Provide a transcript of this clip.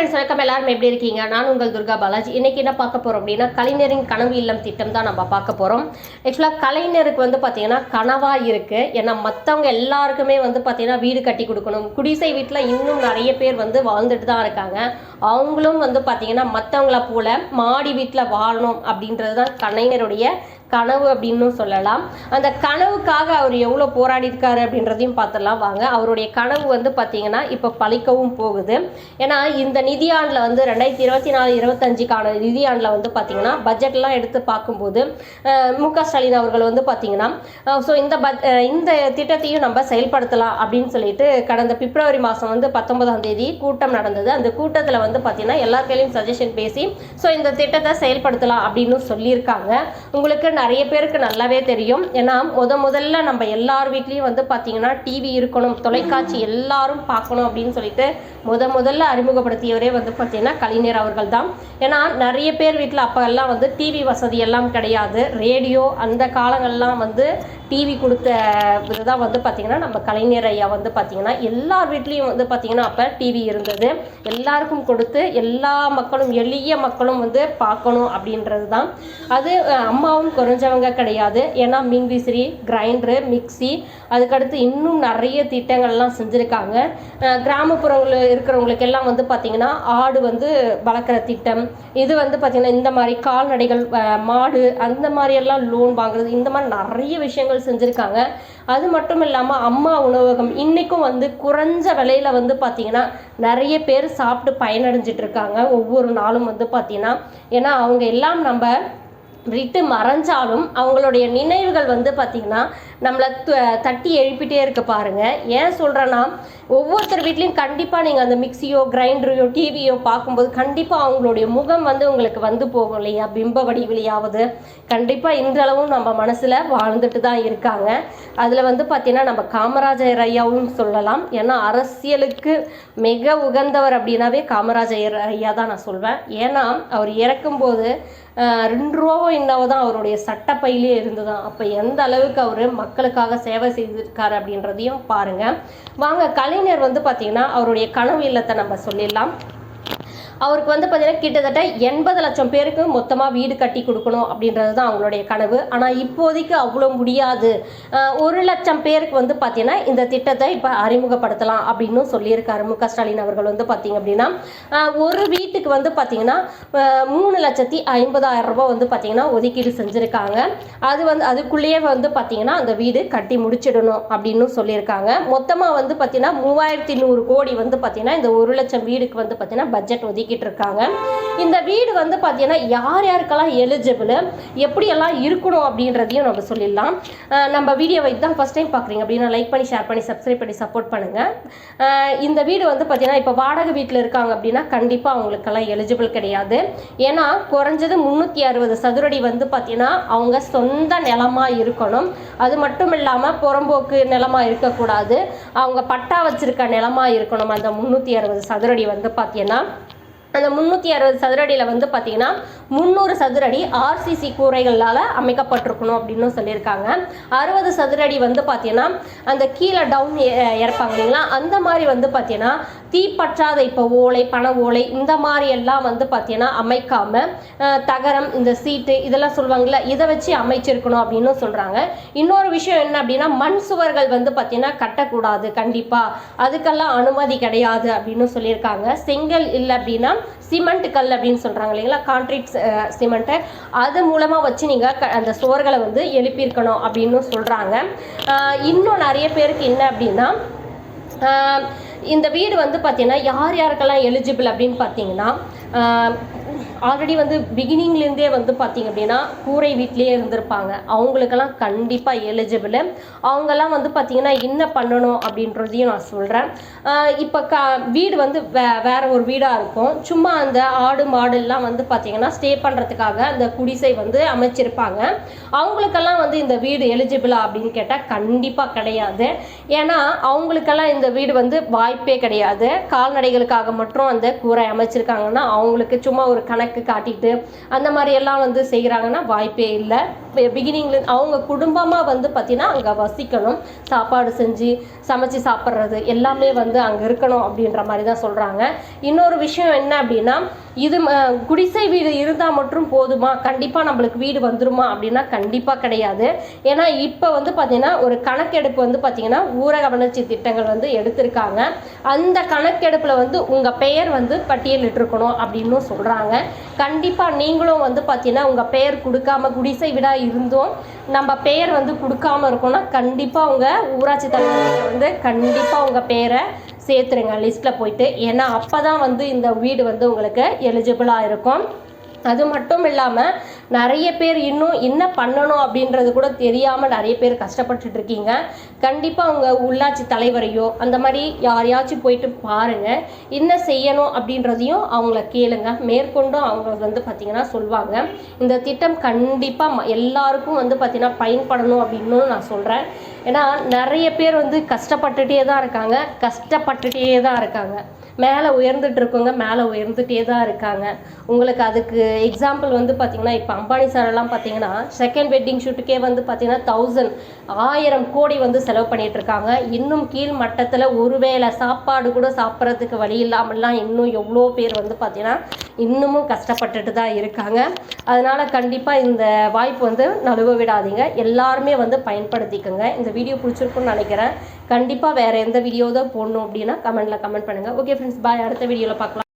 Friends வணக்கம். எல்லாரும் எப்படி இருக்கீங்க? நான் உங்கள் துர்கா பாலாஜி. இன்றைக்கி என்ன பார்க்க போகிறோம் அப்படின்னா கலைஞரின் கனவு இல்லம் திட்டம் தான் நம்ம பார்க்க போகிறோம் ஆக்சுவலாக கலைஞருக்கு வந்து பார்த்தீங்கன்னா கனவாக இருக்குது ஏன்னா மற்றவங்க எல்லாருக்குமே வந்து பார்த்தீங்கன்னா வீடு கட்டி கொடுக்கணும். குடிசை வீட்டில் இன்னும் நிறைய பேர் வந்து வாழ்ந்துட்டு தான் இருக்காங்க. அவங்களும் வந்து பார்த்தீங்கன்னா மற்றவங்கள போல மாடி வீட்டில் வாழணும் அப்படின்றது தான் கலைஞருடைய கனவு அப்படின்னு சொல்லலாம். அந்த கனவுக்காக அவர் எவ்வளோ போராடி இருக்காரு அப்படின்றதையும் பார்த்துடலாம். வாங்க அவருடைய கனவு வந்து பார்த்தீங்கன்னா இப்போ பழிக்கவும் போகுது. ஏன்னா இந்த நிதியாண்டில் வந்து ரெண்டாயிரத்தி இருபத்தி நாலு இருபத்தஞ்சுக்கான நிதியாண்டில் வந்து பார்த்தீங்கன்னா பட்ஜெட்லாம் எடுத்து பார்க்கும்போது மு க ஸ்டாலின் அவர்கள் வந்து பார்த்தீங்கன்னா ஸோ இந்த பட் இந்த திட்டத்தையும் நம்ம செயல்படுத்தலாம் அப்படின்னு சொல்லிட்டு கடந்த பிப்ரவரி மாதம் வந்து பத்தொன்பதாம் தேதி கூட்டம் நடந்தது. அந்த கூட்டத்தில் வந்து பார்த்தீங்கன்னா எல்லா கையிலையும் சஜஷன் பேசி ஸோ இந்த திட்டத்தை செயல்படுத்தலாம் அப்படின்னு சொல்லியிருக்காங்க. உங்களுக்கு நிறைய பேருக்கு நல்லாவே தெரியும். ஏன்னா முத முதல்ல நம்ம எல்லார் வீட்லேயும் வந்து பார்த்தீங்கன்னா டிவி இருக்கணும் தொலைக்காட்சி எல்லாரும் பார்க்கணும் அப்படின்னு சொல்லிட்டு முத முதல்ல அறிமுகப்படுத்தியவரே வந்து பார்த்தீங்கன்னா கலைஞர் அவர்கள் தான் ஏன்னா நிறைய பேர் வீட்டில் அப்போ எல்லாம் வந்து டிவி வசதி எல்லாம் கிடையாது. ரேடியோ அந்த காலங்கள்லாம் வந்து டிவி கொடுத்த இதுதான் வந்து பார்த்தீங்கன்னா நம்ம கலைஞர் ஐயா வந்து பார்த்தீங்கன்னா எல்லார் வீட்லேயும் வந்து பார்த்தீங்கன்னா அப்போ டிவி இருந்தது. எல்லாருக்கும் கொடுத்து எல்லா மக்களும் எளிய மக்களும் வந்து பார்க்கணும் அப்படின்றது தான் அது அம்மாவும் குறைஞ்சவங்க கிடையாது. ஏன்னா மின்விசிறி கிரைண்டரு மிக்சி அதுக்கடுத்து இன்னும் நிறைய திட்டங்கள்லாம் செஞ்சுருக்காங்க. கிராமப்புறங்களில் இருக்கிறவங்களுக்கு எல்லாம் வந்து பார்த்திங்கன்னா ஆடு வந்து வளர்க்குற திட்டம் இது வந்து பார்த்திங்கன்னா இந்த மாதிரி கால்நடைகள் மாடு அந்த மாதிரி எல்லாம் லோன் வாங்குறது இந்த மாதிரி நிறைய விஷயங்கள் செஞ்சுருக்காங்க. அது மட்டும் இல்லாமல் அம்மா உணவகம் இன்றைக்கும் வந்து குறைஞ்ச விலையில வந்து பார்த்திங்கன்னா நிறைய பேர் சாப்பிட்டு பயனடைஞ்சிட்டு இருக்காங்க ஒவ்வொரு நாளும் வந்து பார்த்திங்கன்னா ஏன்னா அவங்க எல்லாம் நம்ம விட்டு மறைஞ்சாலும் அவங்களுடைய நினைவுகள் வந்து பார்த்திங்கன்னா நம்மளை தட்டி எழுப்பிட்டே இருக்க பாருங்கள் ஏன் சொல்கிறேன்னா ஒவ்வொருத்தர் வீட்லேயும் கண்டிப்பாக நீங்கள் அந்த மிக்சியோ கிரைண்டரையோ டிவியோ பார்க்கும்போது கண்டிப்பாக அவங்களுடைய முகம் வந்து உங்களுக்கு வந்து போகும் இல்லையா? பிம்ப வடிவிலையாவது. கண்டிப்பாக இன்றளவும் நம்ம மனசில் வாழ்ந்துட்டு தான் இருக்காங்க. அதில் வந்து பார்த்திங்கன்னா நம்ம காமராஜர் ஐயாவும் சொல்லலாம். ஏன்னா அரசியலுக்கு மிக உகந்தவர் அப்படின்னாவே காமராஜர் ஐயா தான் நான் சொல்வேன். ஏன்னா அவர் இறக்கும்போது ரெண்டு ரூபாவோ என்னவோ தான் அவருடைய சட்டப்பையிலே இருந்துதான் அப்போ எந்த அளவுக்கு அவர் மக்களுக்காக சேவை செய்திருக்காரு அப்படின்றதையும் பாருங்கள் வாங்க கலை கலைஞர் வந்து பார்த்தீங்கன்னா அவருடைய கனவு இல்லத்தை நம்ம சொல்லிடலாம். அவருக்கு வந்து பார்த்தீங்கன்னா கிட்டத்தட்ட எண்பது லட்சம் பேருக்கு மொத்தமாக வீடு கட்டி கொடுக்கணும் அப்படின்றது தான் அவங்களுடைய கனவு. ஆனால் இப்போதைக்கு அவ்வளோ முடியாது. ஒரு லட்சம் பேருக்கு வந்து பார்த்தீங்கன்னா இந்த திட்டத்தை இப்போ அறிமுகப்படுத்தலாம் அப்படின்னு சொல்லியிருக்காரு மு க ஸ்டாலின் அவர்கள் வந்து பார்த்தீங்க அப்படின்னா. ஒரு வீட்டுக்கு வந்து பார்த்தீங்கன்னா மூணு லட்சத்தி ஐம்பதாயிரம் ரூபாய் வந்து பார்த்தீங்கன்னா ஒதுக்கீடு செஞ்சுருக்காங்க. அது வந்து அதுக்குள்ளேயே வந்து பார்த்தீங்கன்னா அந்த வீடு கட்டி முடிச்சிடணும் அப்படின்னு சொல்லியிருக்காங்க. மொத்தமாக வந்து பார்த்தீங்கன்னா மூவாயிரத்தி நூறு கோடி வந்து பார்த்தீங்கன்னா இந்த ஒரு லட்சம் வீடுக்கு வந்து பார்த்தீங்கன்னா பட்ஜெட் ஒதுக்கிட்டு இருக்காங்க. இந்த வீடு வந்து பார்த்தீங்கன்னா யார் யாருக்கெல்லாம் எலிஜிபிள் எப்படியெல்லாம் இருக்கணும் அப்படின்றதையும் நம்ம சொல்லிடலாம். நம்ம வீடியோவை தான் ஃபஸ்ட் டைம் பார்க்குறீங்க அப்படின்னா லைக் பண்ணி ஷேர் பண்ணி சப்ஸ்கிரைப் பண்ணி சப்போர்ட் பண்ணுங்கள் இந்த வீடு வந்து பார்த்தீங்கன்னா இப்போ வாடகை வீட்டில் இருக்காங்க அப்படின்னா கண்டிப்பாக அவங்களுக்கெல்லாம் எலிஜிபிள் கிடையாது. ஏன்னா குறைஞ்சது முந்நூற்றி அறுபது சதுரடி வந்து பார்த்தீங்கன்னா அவங்க சொந்த நிலமாக இருக்கணும். அது மட்டும் இல்லாமல் புறம்போக்கு நிலமாக இருக்கக்கூடாது. அவங்க பட்டா வச்சிருக்க நிலமா இருக்கணும். அந்த முந்நூற்றி அறுபது சதுரடி வந்து பார்த்தீங்கன்னா அந்த முந்நூற்றி அறுபது சதுரடியில் வந்து பார்த்தீங்கன்னா முந்நூறு சதுரடி ஆர்சிசி கூரைகளால் அமைக்கப்பட்டிருக்கணும் அப்படின்னு சொல்லியிருக்காங்க. அறுபது சதுரடி வந்து பார்த்தீங்கன்னா அந்த கீழே டவுன் இறப்பாங்க இல்லைங்களா? அந்த மாதிரி வந்து பார்த்தீங்கன்னா தீப்பற்றாத இப்போ ஓலை பனை ஓலை இந்த மாதிரி எல்லாம் வந்து பார்த்தீங்கன்னா அமைக்காம தகரம் இந்த சீட்டு இதெல்லாம் சொல்லுவாங்கள்ல இதை வச்சு அமைச்சிருக்கணும் அப்படின்னு சொல்கிறாங்க இன்னொரு விஷயம் என்ன அப்படின்னா மண் சுவர்கள் வந்து பார்த்தீங்கன்னா கட்டக்கூடாது கண்டிப்பாக அதுக்கெல்லாம் அனுமதி கிடையாது அப்படின்னு சொல்லியிருக்காங்க. செங்கல் இல்லை அப்படின்னா சிமெண்ட் கல் அப்படின்னு சொல்கிறாங்க இல்லைங்களா கான்ட்ரீட் சிமெண்ட்டு. அது மூலமாக வச்சு நீங்கள் அந்த சுவர்களை வந்து எழுப்பியிருக்கணும் அப்படின்னு சொல்கிறாங்க இன்னும் நிறைய பேருக்கு என்ன அப்படின்னா இந்த வீடு வந்து பார்த்தீங்கன்னா யார் யாருக்கெல்லாம் எலிஜிபிள் அப்படின்னு பார்த்தீங்கன்னா ஆல்ரெடி வந்து பிகினிங்லேருந்தே வந்து பார்த்தீங்க அப்படின்னா கூரை வீட்லேயே இருந்திருப்பாங்க. அவங்களுக்கெல்லாம் கண்டிப்பாக எலிஜிபிள் அவங்கெல்லாம் வந்து பார்த்தீங்கன்னா என்ன பண்ணணும் அப்படின்றதையும் நான் சொல்கிறேன் இப்போ க வீடு வந்து வே வேறு ஒரு வீடாக இருக்கும். சும்மா அந்த ஆடு மாடுலாம் வந்து பார்த்தீங்கன்னா ஸ்டே பண்ணுறதுக்காக அந்த குடிசை வந்து அமைச்சிருப்பாங்க. அவங்களுக்கெல்லாம் வந்து இந்த வீடு எலிஜிபிளா அப்படின்னு கேட்டால் கண்டிப்பாக கிடையாது. ஏன்னா அவங்களுக்கெல்லாம் இந்த வீடு வந்து வாய்ப்பே கிடையாது. கால்நடைகளுக்காக மட்டும் அந்த கூரை அமைச்சிருக்காங்கன்னா அவங்களுக்கு சும்மா ஒரு கணக்கு காட்டிட்டு அந்த மாதிரி எல்லாம் வந்து செய்கிறாங்கன்னா வாய்ப்பே இல்லை. பிகினிங்ல அவங்க குடும்பமாக வந்து பார்த்தீங்கன்னா அங்கே வசிக்கணும். சாப்பாடு செஞ்சு சமைச்சு சாப்பிட்றது எல்லாமே வந்து அங்கே இருக்கணும் அப்படின்ற மாதிரி தான் சொல்கிறாங்க இன்னொரு விஷயம் என்ன அப்படின்னா இது குடிசை வீடு இருந்தால் மட்டும் போதுமா? கண்டிப்பாக நம்மளுக்கு வீடு வந்துருமா அப்படின்னா கண்டிப்பாக கிடையாது. ஏன்னா இப்போ வந்து பார்த்தீங்கன்னா ஒரு கணக்கெடுப்பு வந்து பார்த்தீங்கன்னா ஊரக வளர்ச்சி திட்டங்கள் வந்து எடுத்திருக்காங்க. அந்த கணக்கெடுப்பில் வந்து உங்கள் பெயர் வந்து பட்டியலிட்டிருக்கணும் அப்படின்னு சொல்கிறாங்க கண்டிப்பாக நீங்களும் வந்து பார்த்தீங்கன்னா உங்கள் பெயர் கொடுக்காம குடிசை வீடாக இருந்தும். நம்ம பெயர் வந்து கொடுக்காம இருக்கோம்னா கண்டிப்பாக உங்கள் ஊராட்சி தலைவர்கிட்ட வந்து கண்டிப்பாக உங்கள் பேரை சேர்த்துருங்க லிஸ்ட்டில் போயிட்டு. ஏன்னா அப்போ தான் வந்து இந்த வீடு வந்து உங்களுக்கு எலிஜிபிளாக இருக்கும். அது மட்டும் இல்லாமல் நிறைய பேர் இன்னும் என்ன பண்ணணும் அப்படின்றது கூட தெரியாமல் நிறைய பேர் கஷ்டப்பட்டுட்டு இருக்கீங்க. கண்டிப்பாக உங்கள் உள்ளாட்சி தலைவரையோ அந்த மாதிரி யாரையாச்சும் போயிட்டு பாருங்கள் என்ன செய்யணும் அப்படின்றதையும் அவங்கள கேளுங்க. மேற்கொண்டும் அவங்க வந்து பார்த்திங்கன்னா சொல்லுவாங்க இந்த திட்டம் கண்டிப்பாக எல்லாருக்கும் வந்து பார்த்திங்கன்னா பயன்படணும் அப்படின்னு நான் சொல்கிறேன் ஏன்னா நிறைய பேர் வந்து கஷ்டப்பட்டுட்டே தான் இருக்காங்க. கஷ்டப்பட்டுட்டே தான் இருக்காங்க. மேலே உயர்ந்துட்டு இருக்கவங்க மேலே உயர்ந்துட்டே தான் இருக்காங்க. உங்களுக்கு அதுக்கு எக்ஸாம்பிள் வந்து பார்த்திங்கன்னா இப்போ அம்பானி சாரெல்லாம் பார்த்தீங்கன்னா செகண்ட் வெட்டிங் ஷூட்டுக்கே வந்து பார்த்தீங்கன்னா தௌசண்ட் ஆயிரம் கோடி வந்து செலவு பண்ணிகிட்ருக்காங்க இருக்காங்க. இன்னும் கீழ் மட்டத்தில் ஒருவேளை சாப்பாடு கூட சாப்பிட்றதுக்கு வழி இல்லாமல்லாம் இன்னும் எவ்வளோ பேர் வந்து பார்த்தீங்கன்னா இன்னமும் கஷ்டப்பட்டுட்டு தான் இருக்காங்க. அதனால் கண்டிப்பாக இந்த வாய்ப்பு வந்து நழுவ விடாதீங்க. எல்லாருமே வந்து பயன்படுத்திக்கோங்க. இந்த வீடியோ பிடிச்சிருக்குன்னு நினைக்கிறேன். கண்டிப்பாக வேறு எந்த வீடியோ தான் போடணும் அப்படின்னா கமெண்ட்டில் கமெண்ட் பண்ணுங்கள் ஓகே ஃப்ரெண்ட்ஸ் பாய் அடுத்த வீடியோவில் பார்க்கலாம்.